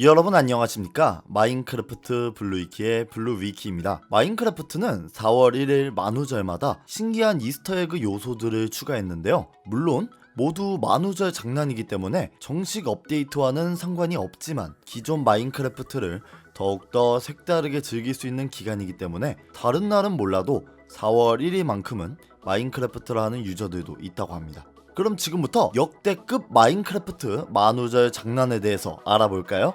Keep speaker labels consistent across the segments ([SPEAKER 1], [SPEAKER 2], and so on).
[SPEAKER 1] 여러분 안녕하십니까? 마인크래프트 블루위키의 블루위키입니다. 마인크래프트는 4월 1일 만우절마다 신기한 이스터에그 요소들을 추가했는데요. 물론 모두 만우절 장난이기 때문에 정식 업데이트와는 상관이 없지만 기존 마인크래프트를 더욱더 색다르게 즐길 수 있는 기간이기 때문에 다른 날은 몰라도 4월 1일만큼은 마인크래프트를 하는 유저들도 있다고 합니다. 그럼 지금부터 역대급 마인크래프트 만우절 장난에 대해서 알아볼까요?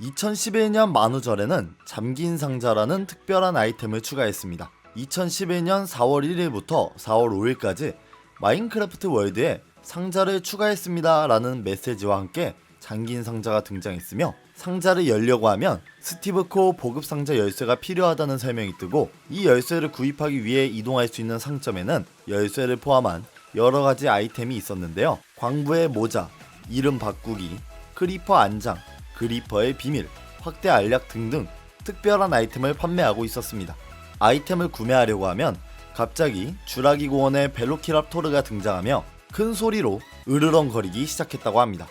[SPEAKER 1] 2011년 만우절에는 잠긴 상자라는 특별한 아이템을 추가했습니다. 2011년 4월 1일부터 4월 5일까지 마인크래프트 월드에 상자를 추가했습니다 라는 메시지와 함께 잠긴 상자가 등장했으며 상자를 열려고 하면 스티브 코 보급 상자 열쇠가 필요하다는 설명이 뜨고 이 열쇠를 구입하기 위해 이동할 수 있는 상점에는 열쇠를 포함한 여러 가지 아이템이 있었는데요. 광부의 모자, 이름 바꾸기, 크리퍼 안장, 그 리퍼의 비밀, 확대 알약 등등 특별한 아이템을 판매하고 있었습니다. 아이템을 구매하려고 하면 갑자기 주라기 공원의 벨로키랍토르가 등장하며 큰 소리로 으르렁거리기 시작했다고 합니다.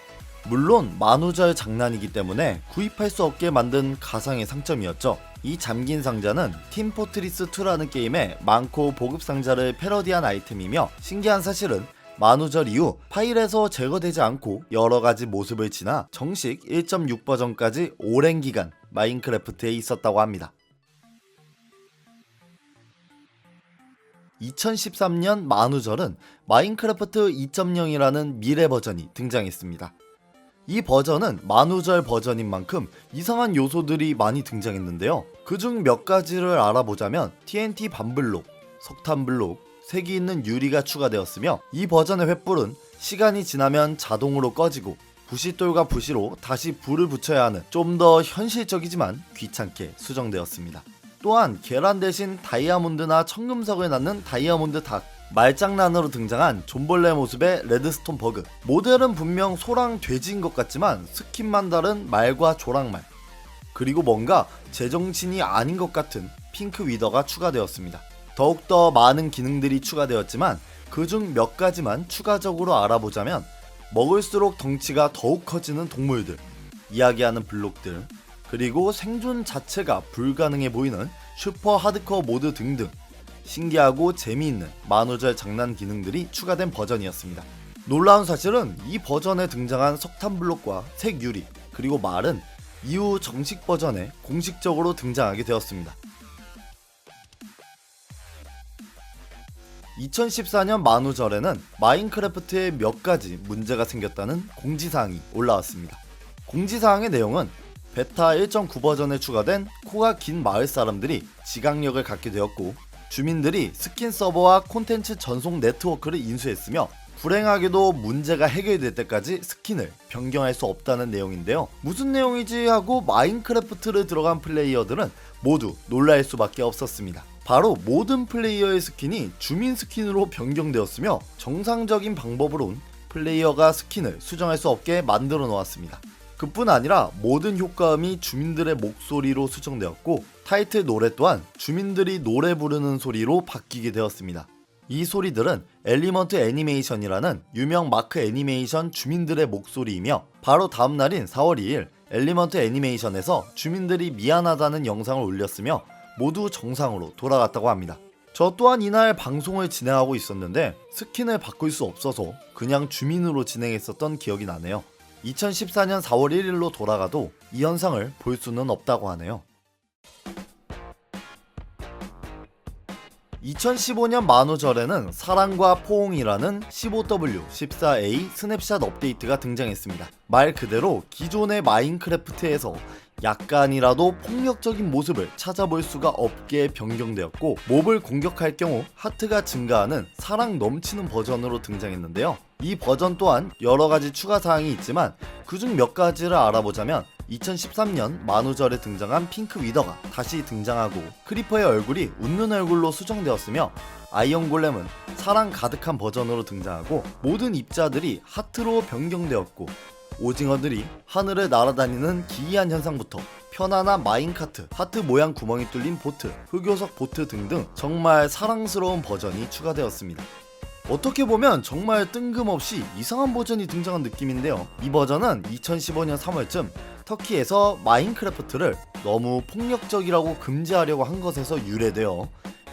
[SPEAKER 1] 물론 만우절 장난이기 때문에 구입할 수 없게 만든 가상의 상점이었죠. 이 잠긴 상자는 팀포트리스 2라는 게임의 많고 보급 상자를 패러디한 아이템이며 신기한 사실은 만우절 이후 파일에서 제거되지 않고 여러 가지 모습을 지나 정식 1.6 버전까지 오랜 기간 마인크래프트에 있었다고 합니다. 2013년 만우절은 마인크래프트 2.0이라는 미래 버전이 등장했습니다. 이 버전은 만우절 버전인 만큼 이상한 요소들이 많이 등장했는데요. 그중 몇 가지를 알아보자면 TNT 반블록, 석탄 블록, 색이 있는 유리가 추가되었으며 이 버전의 횃불은 시간이 지나면 자동으로 꺼지고 부싯돌과 부시로 다시 불을 붙여야 하는 좀 더 현실적이지만 귀찮게 수정되었습니다. 또한 계란 대신 다이아몬드나 청금석을 낳는 다이아몬드 닭, 말장난으로 등장한 존벌레 모습의 레드스톤 버그. 모델은 분명 소랑 돼지인 것 같지만 스킨만 다른 말과 조랑말. 그리고 뭔가 제정신이 아닌 것 같은 핑크 위더가 추가되었습니다. 더욱더 많은 기능들이 추가되었지만 그중 몇 가지만 추가적으로 알아보자면 먹을수록 덩치가 더욱 커지는 동물들, 이야기하는 블록들, 그리고 생존 자체가 불가능해 보이는 슈퍼 하드코어 모드 등등 신기하고 재미있는 만우절 장난 기능들이 추가된 버전이었습니다. 놀라운 사실은 이 버전에 등장한 석탄 블록과 색 유리 그리고 말은 이후 정식 버전에 공식적으로 등장하게 되었습니다. 2014년 만우절에는 마인크래프트에 몇 가지 문제가 생겼다는 공지사항이 올라왔습니다. 공지사항의 내용은 베타 1.9 버전에 추가된 코가 긴 마을 사람들이 지각력을 갖게 되었고 주민들이 스킨 서버와 콘텐츠 전송 네트워크를 인수했으며 불행하게도 문제가 해결될 때까지 스킨을 변경할 수 없다는 내용인데요. 무슨 내용이지 하고 마인크래프트를 들어간 플레이어들은 모두 놀랄 수밖에 없었습니다. 바로 모든 플레이어의 스킨이 주민 스킨으로 변경되었으며 정상적인 방법으론 플레이어가 스킨을 수정할 수 없게 만들어 놓았습니다. 그뿐 아니라 모든 효과음이 주민들의 목소리로 수정되었고 타이틀 노래 또한 주민들이 노래 부르는 소리로 바뀌게 되었습니다. 이 소리들은 엘리먼트 애니메이션이라는 유명 마크 애니메이션 주민들의 목소리이며 바로 다음 날인 4월 2일 엘리먼트 애니메이션에서 주민들이 미안하다는 영상을 올렸으며 모두 정상으로 돌아갔다고 합니다. 저 또한 이날 방송을 진행하고 있었는데 스킨을 바꿀 수 없어서 그냥 주민으로 진행했었던 기억이 나네요. 2014년 4월 1일로 돌아가도 이 현상을 볼 수는 없다고 하네요. 2015년 만우절에는 사랑과 포옹이라는 15W 14A 스냅샷 업데이트가 등장했습니다. 말 그대로 기존의 마인크래프트에서 약간이라도 폭력적인 모습을 찾아볼 수가 없게 변경되었고 몹을 공격할 경우 하트가 증가하는 사랑 넘치는 버전으로 등장했는데요. 이 버전 또한 여러 가지 추가 사항이 있지만 그중 몇 가지를 알아보자면 2013년 만우절에 등장한 핑크 위더가 다시 등장하고 크리퍼의 얼굴이 웃는 얼굴로 수정되었으며 아이언 골렘은 사랑 가득한 버전으로 등장하고 모든 입자들이 하트로 변경되었고 오징어들이 하늘을 날아다니는 기이한 현상부터 편안한 마인카트, 하트 모양 구멍이 뚫린 보트, 흑요석 보트 등등 정말 사랑스러운 버전이 추가되었습니다. 어떻게 보면 정말 뜬금없이 이상한 버전이 등장한 느낌인데요. 이 버전은 2015년 3월쯤 터키에서 마인크래프트를 너무 폭력적이라고 금지하려고 한 것에서 유래되어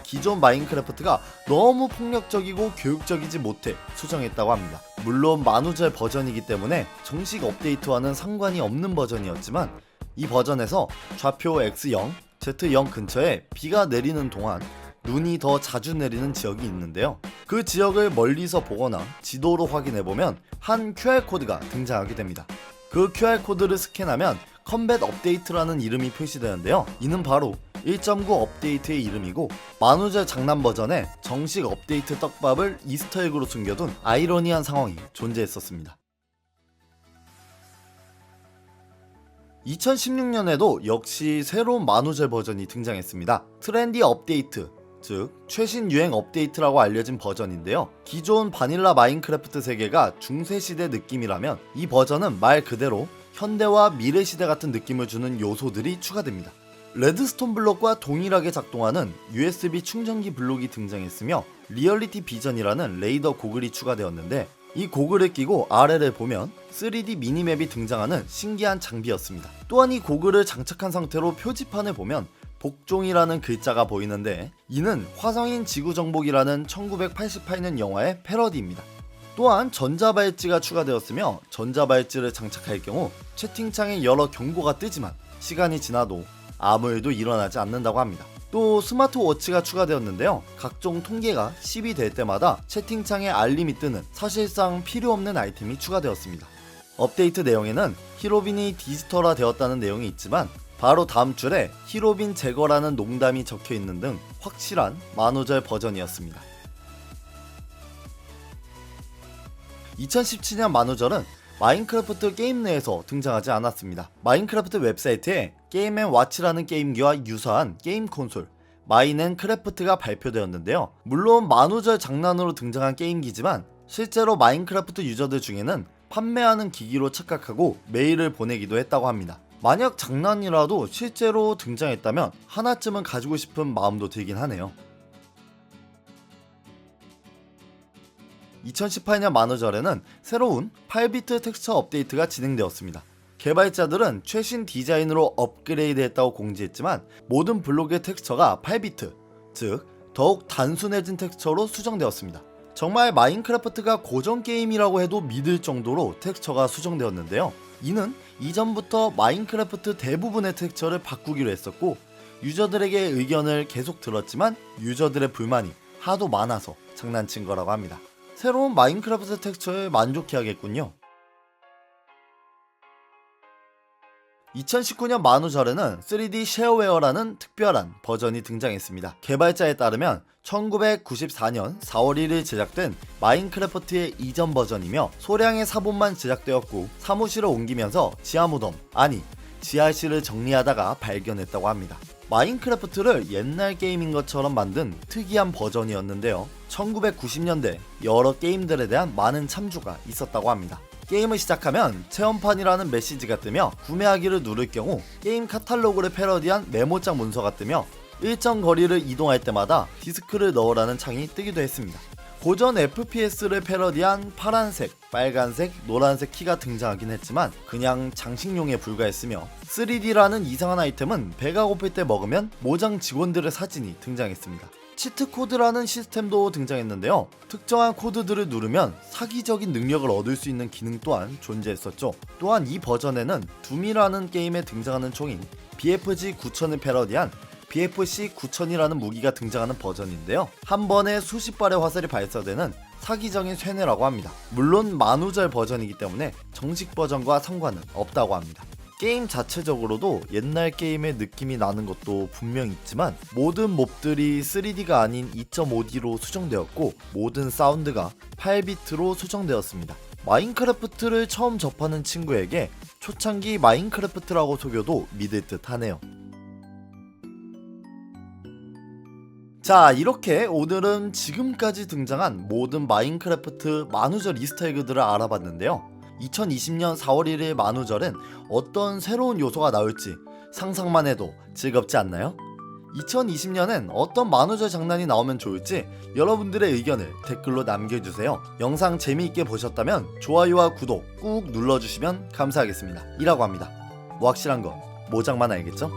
[SPEAKER 1] 기존 마인크래프트가 너무 폭력적이고 교육적이지 못해 수정했다고 합니다. 물론 만우절 버전이기 때문에 정식 업데이트와는 상관이 없는 버전이었지만 이 버전에서 좌표 X0, Z0 근처에 비가 내리는 동안 눈이 더 자주 내리는 지역이 있는데요. 그 지역을 멀리서 보거나 지도로 확인해 보면 한 QR코드가 등장하게 됩니다. 그 QR코드를 스캔하면 컴뱃 업데이트라는 이름이 표시되는데요. 이는 바로 1.9 업데이트의 이름이고 만우절 장난 버전에 정식 업데이트 떡밥을 이스터에그로 숨겨둔 아이러니한 상황이 존재했었습니다. 2016년에도 역시 새로운 만우절 버전이 등장했습니다. 트렌디 업데이트, 즉 최신 유행 업데이트라고 알려진 버전인데요. 기존 바닐라 마인크래프트 세계가 중세 시대 느낌이라면 이 버전은 말 그대로 현대와 미래 시대 같은 느낌을 주는 요소들이 추가됩니다. 레드스톤 블록과 동일하게 작동하는 USB 충전기 블록이 등장했으며 리얼리티 비전이라는 레이더 고글이 추가되었는데 이 고글을 끼고 아래를 보면 3D 미니맵이 등장하는 신기한 장비였습니다. 또한 이 고글을 장착한 상태로 표지판을 보면 복종이라는 글자가 보이는데 이는 화성인 지구 정복이라는 1988년 영화의 패러디입니다. 또한 전자발찌가 추가되었으며 전자발찌를 장착할 경우 채팅창에 여러 경고가 뜨지만 시간이 지나도 아무 일도 일어나지 않는다고 합니다. 또 스마트워치가 추가되었는데요. 각종 통계가 10이 될 때마다 채팅창에 알림이 뜨는 사실상 필요 없는 아이템이 추가되었습니다. 업데이트 내용에는 히로빈이 디지털화 되었다는 내용이 있지만 바로 다음 줄에 히로빈 제거라는 농담이 적혀 있는 등 확실한 만우절 버전이었습니다. 2017년 만우절은 마인크래프트 게임 내에서 등장하지 않았습니다. 마인크래프트 웹사이트에 게임 앤 와치라는 게임기와 유사한 게임 콘솔 마인앤크래프트가 발표되었는데요. 물론 만우절 장난으로 등장한 게임기지만 실제로 마인크래프트 유저들 중에는 판매하는 기기로 착각하고 메일을 보내기도 했다고 합니다. 만약 장난이라도 실제로 등장했다면 하나쯤은 가지고 싶은 마음도 들긴 하네요. 2018년 만우절에는 새로운 8비트 텍스처 업데이트가 진행되었습니다. 개발자들은 최신 디자인으로 업그레이드했다고 공지했지만 모든 블록의 텍스처가 8비트, 즉 더욱 단순해진 텍스처로 수정되었습니다. 정말 마인크래프트가 고전 게임이라고 해도 믿을 정도로 텍스처가 수정되었는데요. 이는 이전부터 마인크래프트 대부분의 텍스처를 바꾸기로 했었고 유저들에게 의견을 계속 들었지만 유저들의 불만이 하도 많아서 장난친 거라고 합니다. 새로운 마인크래프트 텍스처에 만족해야겠군요. 2019년 만우절에는 3D 쉐어웨어라는 특별한 버전이 등장했습니다. 개발자에 따르면 1994년 4월 1일 제작된 마인크래프트의 이전 버전이며 소량의 사본만 제작되었고 사무실을 옮기면서 지하무덤, 아니 지하실을 정리하다가 발견했다고 합니다. 마인크래프트를 옛날 게임인 것처럼 만든 특이한 버전이었는데요. 1990년대 여러 게임들에 대한 많은 참조가 있었다고 합니다. 게임을 시작하면 체험판이라는 메시지가 뜨며 구매하기를 누를 경우 게임 카탈로그를 패러디한 메모장 문서가 뜨며 일정 거리를 이동할 때마다 디스크를 넣으라는 창이 뜨기도 했습니다. 고전 FPS를 패러디한 파란색, 빨간색, 노란색 키가 등장하긴 했지만 그냥 장식용에 불과했으며 3D라는 이상한 아이템은 배가 고플 때 먹으면 모장 직원들의 사진이 등장했습니다. 치트 코드라는 시스템도 등장했는데요. 특정한 코드들을 누르면 사기적인 능력을 얻을 수 있는 기능 또한 존재했었죠. 또한 이 버전에는 둠이라는 게임에 등장하는 총인 BFG 9000을 패러디한 BFC 9000이라는 무기가 등장하는 버전인데요. 한 번에 수십 발의 화살이 발사되는 사기적인 쇠뇌라고 합니다. 물론 만우절 버전이기 때문에 정식 버전과 상관은 없다고 합니다. 게임 자체적으로도 옛날 게임의 느낌이 나는 것도 분명 있지만 모든 몹들이 3D가 아닌 2.5D로 수정되었고 모든 사운드가 8비트로 수정되었습니다. 마인크래프트를 처음 접하는 친구에게 초창기 마인크래프트라고 속여도 믿을 듯 하네요. 자 이렇게 오늘은 지금까지 등장한 모든 마인크래프트 만우절 이스터에그들을 알아봤는데요 2020년 4월 1일 만우절엔 어떤 새로운 요소가 나올지 상상만 해도 즐겁지 않나요? 2020년엔 어떤 만우절 장난이 나오면 좋을지 여러분들의 의견을 댓글로 남겨주세요. 영상 재미있게 보셨다면 좋아요와 구독 꾹 눌러주시면 감사하겠습니다. 이라고 합니다. 뭐 확실한 거 모장만 알겠죠?